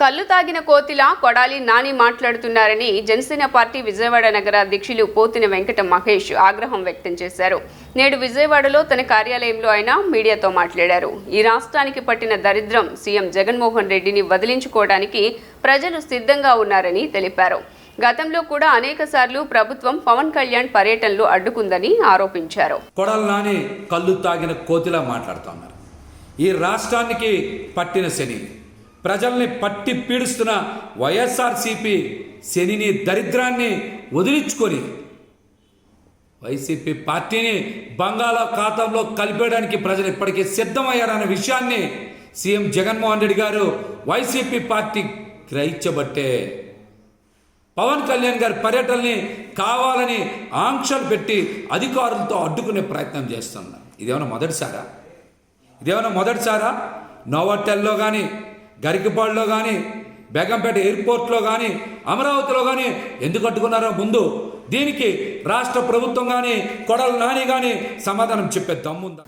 కళ్ళు తాగిన కోతిలా కొడాలి నాని మాట్లాడుతున్నారని జనసేన పార్టీ విజయవాడ నగర అధ్యక్షులు పోతిన వెంకట మహేష్ ఆగ్రహం వ్యక్తం చేశారు. నేడు విజయవాడలో తన కార్యాలయంలో ఆయన మీడియాతో మాట్లాడారు. ఈ రాష్ట్రానికి పట్టిన దరిద్రం సీఎం జగన్మోహన్ రెడ్డిని వదిలించుకోవడానికి ప్రజలు సిద్ధంగా ఉన్నారని తెలిపారు. గతంలో కూడా అనేక సార్లు ప్రభుత్వం పవన్ కళ్యాణ్ పర్యటనలు అడ్డుకుందని ఆరోపించారు. కొడాలి నాని కళ్ళు తాగిన కోతిలా మాట్లాడుతున్నారు ఈ రాష్ట్రానికి పట్టిన శని. ప్రజల్ని పట్టి పీడిస్తున్న వైఎస్ఆర్సీపీ శనిని దరిద్రాన్ని వదిలించుకొని వైసీపీ పార్టీని బంగాళాఖాతంలో కలిపేయడానికి ప్రజలు ఇప్పటికీ సిద్ధమయ్యారన్న విషయాన్ని సీఎం జగన్మోహన్ రెడ్డి గారు వైసీపీ పార్టీ గ్రహించబట్టే పవన్ కళ్యాణ్ గారి పర్యటనని కావాలని ఆంక్షలు పెట్టి అధికారులతో అడ్డుకునే ప్రయత్నం చేస్తున్నారు. ఇదేమైనా మొదటిసారా? ఇదేమైనా మొదటిసారా? నోవాటెల్లో కానీ గరికపాడులో కానీ బేగంపేట ఎయిర్పోర్ట్లో కానీ అమరావతిలో కానీ ఎందుకు కట్టుకున్నారో ముందు దీనికి రాష్ట్ర ప్రభుత్వం కానీ కొడలు నాని కానీ సమాధానం చెప్పే దమ్ముందా?